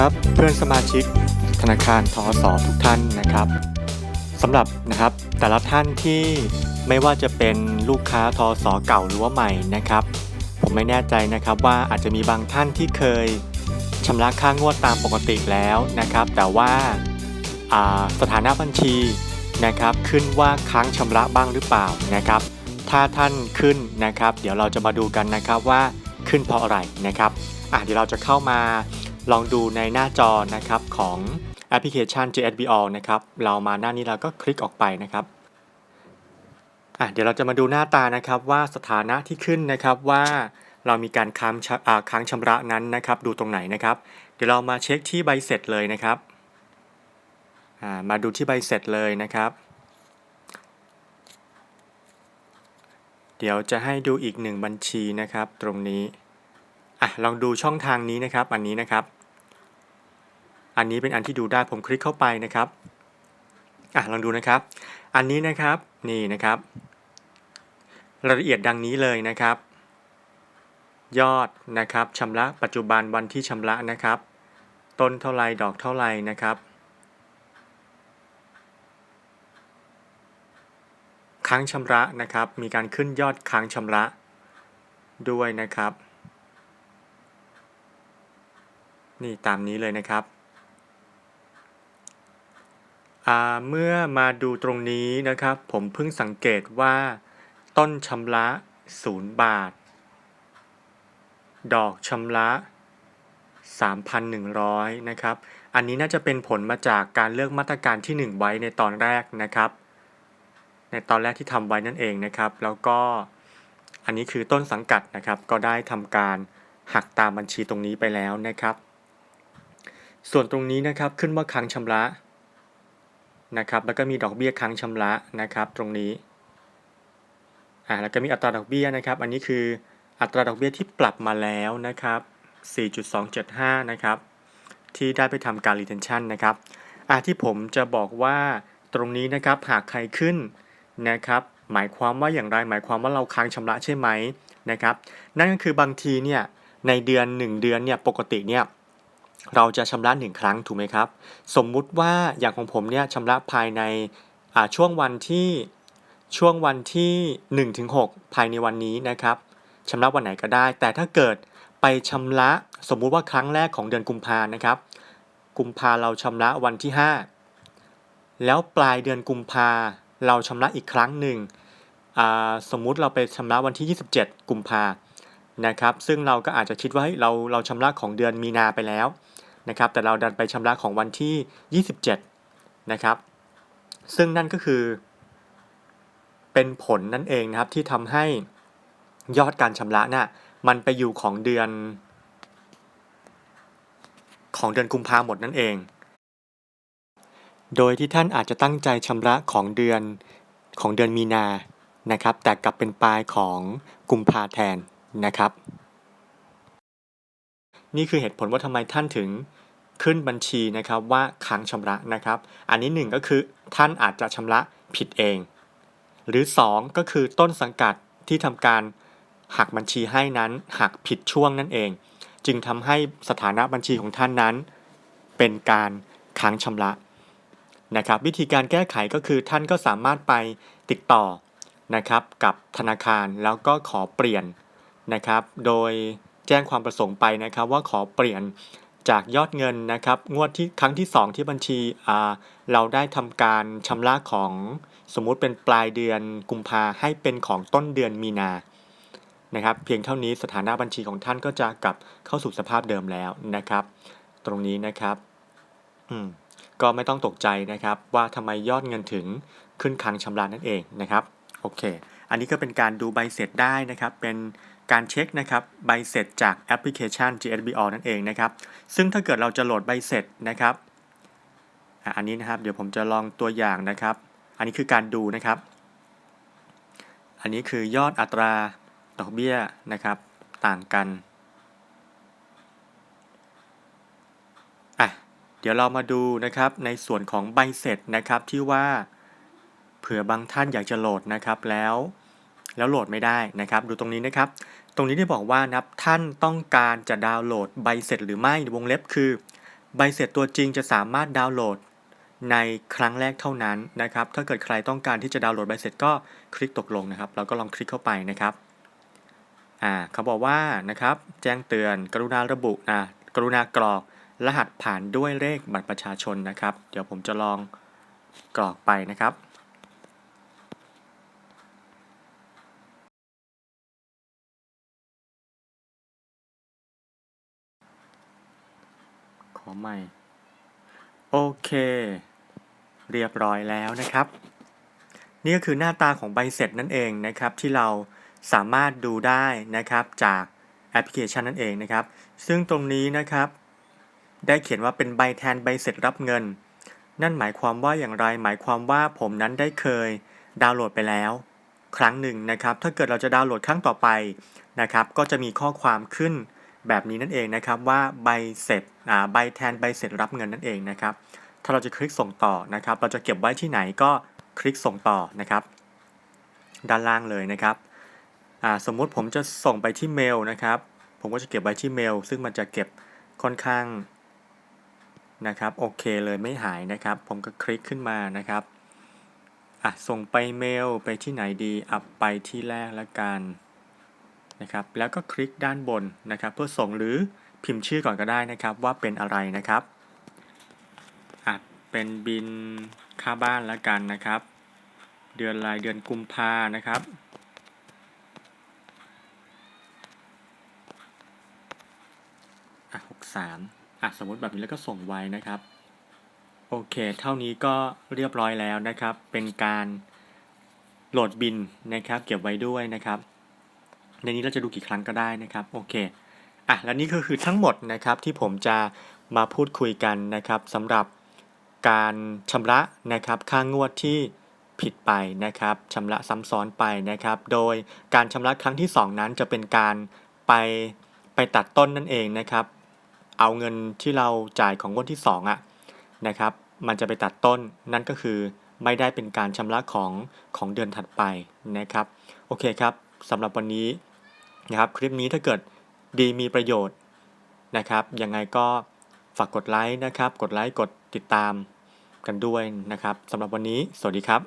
ครับเพื่อนสมาชิกธนาคารทอสอทุกท่านนะครับสำหรับนะครับแต่ละท่านที่ไม่ว่าจะเป็นลูกค้าทอสอเก่าหรือว่าใหม่นะครับ ผมไม่แน่ใจนะครับว่าอาจจะมีบางท่านที่เคยชำระค่างวดตามปกติแล้วนะครับ แต่ว่าาสถานะบัญชีนะครับขึ้นว่าค้างชำระบ้างหรือเปล่านะครับ ถ้าท่านขึ้นนะครับ เดี๋ยวเราจะมาดูกันนะครับว่าขึ้นเพราะอะไรนะครับอะเดี๋ยวเราจะเข้ามา ลองดูในหน้าจอนะครับของแอปพลิเคชัน JSBO นะครับ เรามาหน้านี้เราก็คลิกออกไปนะครับอะเดี๋ยวเราจะมาดูหน้าตานะครับว่าสถานะที่ขึ้นนะครับว่าเรามีการค้างชะอ่าค้างชำระนั้นนะครับ ดูตรงไหนนะครับ เดี๋ยวเรามาเช็คที่ใบเสร็จเลยนะครับอ่ามาดูที่ใบเสร็จเลยนะครับ เดี๋ยวจะให้ดูอีกหนึ่งบัญชีนะครับ ตรงนี้อะลองดูช่องทางนี้นะครับ อันนี้นะครับ อันนี้เป็นอันที่ดูได้ผมคลิกเข้าไปนะครับอะลองดูนะครับ อันนี้นะครับนี่นะครับ รายละเอียดดังนี้เลยนะครับ ยอดนะครับชำระปัจจุบันวันที่ชำระนะครับ ต้นเท่าไรดอกเท่าไรนะครับ ค้างชำระนะครับ มีการขึ้นยอดค้างชำระด้วยนะครับ นี่ตามนี้เลยนะครับ เมื่อมาดูตรงนี้นะครับ ผมเพิ่งสังเกตว่า ต้นชำระ0บาท ดอกชำระ 3,100 นะครับ อันนี้น่าจะเป็นผลมาจากการเลือกมาตรการที่ 1 ไว้ในตอนแรกนะครับ ในตอนแรกที่ทำไว้นั่นเองนะครับ แล้วก็อันนี้คือต้นสังกัดนะครับ ก็ได้ทำการหักตามบัญชีตรงนี้ไปแล้วนะครับ ส่วนตรงนี้นะครับขึ้นว่าครั้งชำระ นะครับแล้วก็มีดอกเบี้ยค้างชำระนะครับตรงนี้อ่าแล้วก็มีอัตราดอกเบี้ยนะครับ อันนี้คืออัตราดอกเบี้ยที่ปรับมาแล้วนะครับ 4.275 นะครับ ที่ได้ไปทำการ retention นะครับอ่าที่ผมจะบอกว่าตรงนี้นะครับหากใครขึ้นนะครับหมายความว่าอย่างไรหมายความว่าเราค้างชำระใช่ไหมนะครับ นั่นก็คือบางทีเนี่ยในเดือน 1 เดือนเนี่ยปกติเนี่ย เราจะชำระ1ครั้งถูกไหมครับ สมมุติว่าอย่างของผมเนี่ยชำระภายในช่วงวันที่ช่วงวันที่ 1-6 ภายในวันนี้นะครับชำระวันไหนก็ได้ แต่ถ้าเกิดไปชำระสมมุติว่าครั้งแรกของเดือนกุมภานะครับ กุมภาเราชำระวันที่ 5 แล้วปลายเดือนกุมภาเราชำระอีกครั้งหนึ่งสมมุติเราไปชำระวันที่ 27 กุมภานะครับ ซึ่งเราก็อาจจะคิดว่าเราเราชำระของเดือนมีนาไปแล้ว นะครับ แต่เราดันไปชำระของวันที่ 27 นะครับ ซึ่งนั่นก็คือ เป็นผลนั่นเองนะครับที่ทำให้ยอดการชำระน่ะมันไปอยู่ของเดือน ของเดือนกุมภาหมดนั่นเอง โดยที่ท่านอาจจะตั้งใจชำระของเดือนของเดือนมีนานะครับ แต่กลับเป็นปลายของกุมภาแทนนะครับ นี่คือเหตุผลว่าทำไมท่านถึงขึ้นบัญชีนะครับว่าค้างชำระนะครับ อันนี้หนึ่งก็คือท่านอาจจะชำระผิดเอง หรือ 2 ก็คือต้นสังกัดที่ทำการหักบัญชีให้นั้นหักผิดช่วงนั่นเอง จึงทำให้สถานะบัญชีของท่านนั้น เป็นการค้างชำระนะครับ วิธีการแก้ไขก็คือท่านก็สามารถไปติดต่อนะครับกับธนาคารแล้วก็ขอเปลี่ยนนะครับ โดย แจ้งความประสงค์ไปนะครับ ว่าขอเปลี่ยนจากยอดเงินนะครับ งวดที่ครั้งที่ 2 ที่บัญชีเราได้ทำการชำระของสมมุติเป็นปลายเดือนกุมภาให้เป็นของต้นเดือนมีนานะครับ เพียงเท่านี้สถานะบัญชีของท่านก็จะกลับเข้าสู่สภาพเดิมแล้วนะครับ ตรงนี้นะครับอืมก็ไม่ต้องตกใจนะครับ ว่าทำไมยอดเงินถึงขึ้นค้างชำระนั่นเองนะครับโอเค อันนี้ก็เป็นการดูใบเสร็จได้นะครับ เป็น การเช็คนะครับใบเสร็จจากแอปพลิเคชัน GSBO นั่นเองนะครับซึ่งถ้าเกิดเราจะโหลดใบเสร็จนะครับอันนี้นะครับเดี๋ยวผมจะลองตัวอย่างนะครับ อันนี้คือการดูนะครับ อันนี้คือยอดอัตราดอกเบี้ยนะครับต่างกันอะเดี๋ยวเรามาดูนะครับในส่วนของใบเสร็จนะครับที่ว่าเผื่อบางท่านอยากจะโหลดนะครับแล้วแล้วโหลดไม่ได้นะครับ ดูตรงนี้นะครับ ตรงนี้ได้บอกว่านับท่านต้องการจะดาวน์โหลดใบเสร็จหรือไม่วงเล็บคือ ใบเสร็จตัวจริงจะสามารถดาวน์โหลดในครั้งแรกเท่านั้นนะครับ ถ้าเกิดใครต้องการที่จะดาวน์โหลดใบเสร็จก็คลิกตกลงนะครับ เราก็ลองคลิกเข้าไปนะครับ อ่าเขาบอกว่านะครับ แจ้งเตือน กรุณาระบุอ่ากรุณากรอกรหัสผ่านด้วยเลขบัตรประชาชนนะครับ เดี๋ยวผมจะลองกรอกไปนะครับ ใหม่ โอเค เรียบร้อยแล้วนะครับ นี่ก็คือหน้าตาของใบเสร็จนั่นเองนะครับ ที่เราสามารถดูได้นะครับจากแอปพลิเคชันนั่นเองนะครับ ซึ่งตรงนี้นะครับ ได้เขียนว่าเป็นใบแทนใบเสร็จรับเงิน นั่นหมายความว่าอย่างไร หมายความว่าผมนั้นได้เคยดาวน์โหลดไปแล้ว ครั้งหนึ่งนะครับ ถ้าเกิดเราจะดาวน์โหลดครั้งต่อไปนะครับ ก็จะมีข้อความขึ้น แบบนี้นั่นเองนะครับว่าใบเสร็จอ่าใบแทนใบเสร็จรับเงินนั่นเองนะครับ ถ้าเราจะคลิกส่งต่อนะครับ เราจะเก็บไว้ที่ไหนก็คลิกส่งต่อนะครับ ด้านล่างเลยนะครับอ่าสมมุติผมจะส่งไปที่เมลนะครับ ผมก็จะเก็บไว้ที่เมล ซึ่งมันจะเก็บค่อนข้างนะครับโอเคเลยไม่หายนะครับ ผมก็คลิกขึ้นมานะครับอะส่งไปเมลไปที่ไหนดีอัพไปที่แรกแล้วกัน นะครับ แล้วก็คลิกด้านบนนะครับ เพื่อส่งหรือพิมพ์ชื่อก่อนก็ได้นะครับ ว่าเป็นอะไรนะครับอะเป็นบินค่าบ้านแล้วกันนะครับ เดือนรายเดือนกุมภานะครับอะหกสามอะสมมติแบบนี้แล้วก็ส่งไว้นะครับโอเค เท่านี้ก็เรียบร้อยแล้วนะครับ เป็นการโหลดบินนะครับ เก็บไว้ด้วยนะครับ ในนี้เราจะดูกี่ครั้งก็ได้นะครับ โอเค อะ และนี่ก็คือทั้งหมดนะครับที่ผมจะมาพูดคุยกันนะครับสำหรับการชำระนะครับค่างวดที่ผิดไปนะครับชำระซ้ำซ้อนไปนะครับ โดยการชำระครั้งที่ 2 นั้นจะเป็นการไปไปตัดต้นนั่นเองนะครับ เอาเงินที่เราจ่ายของงวดที่ 2อะนะครับ มันจะไปตัดต้นนั่นก็คือไม่ได้เป็นการชำระของของเดือนถัดไปนะครับ โอเคครับสำหรับวันนี้ นะครับ คลิปนี้ถ้าเกิดดีมีประโยชน์นะครับ ยังไงก็ฝากกดไลค์นะครับ กดไลค์ กดติดตามกันด้วยนะครับสำหรับวันนี้ สวัสดีครับ